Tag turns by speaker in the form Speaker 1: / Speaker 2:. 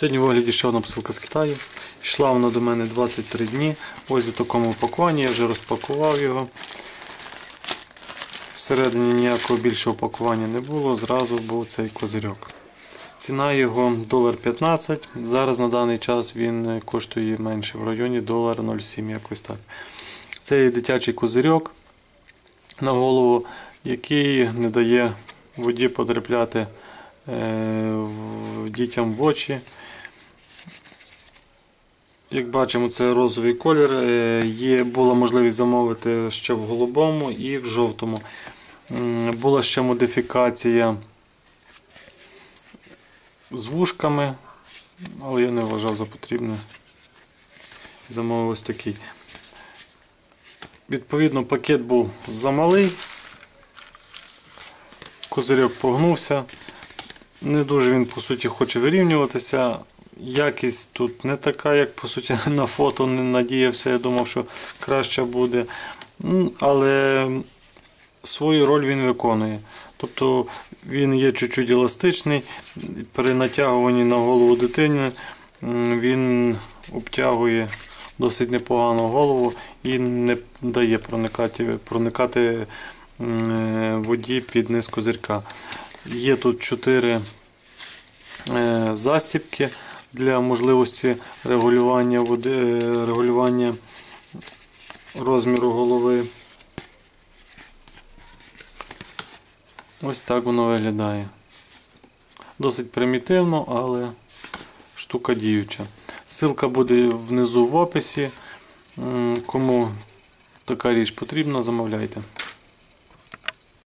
Speaker 1: Сьогодні в огляді ще одна посилка з Китаю. Йшла вона до мене 23 дні. Ось у такому упакуванні, я вже розпакував його. Всередині ніякого більшого упакування не було, зразу був цей козирьок. Ціна його 1,15 Зараз на даний час він коштує менше в районі 1,07 якось так. Це дитячий козирьок на голову, який не дає воді потрапляти дітям в очі. Як бачимо, це розовий колір. Е, Є, була можливість замовити ще в голубому і в жовтому. Була ще модифікація з вушками, але я не вважав за потрібне. Замовив ось такий. Відповідно, пакет був замалий. Козирьок погнувся. Не дуже він по суті хоче вирівнюватися. Якість тут не така, як по суті на фото не надіявся. Я думав, що краще буде. Але свою роль він виконує. Тобто він є чуть-чуть еластичний. При натягуванні на голову дитини він обтягує досить непогано голову і не дає проникати, проникати е, воді під низ козирька. Є тут 4 е, застібки для можливості регулювання води, е, регулювання розміру голови. Ось так воно виглядає. Досить примітивно, але штука діюча. Ссылка буде внизу в описі. Кому така річ потрібна, замовляйте.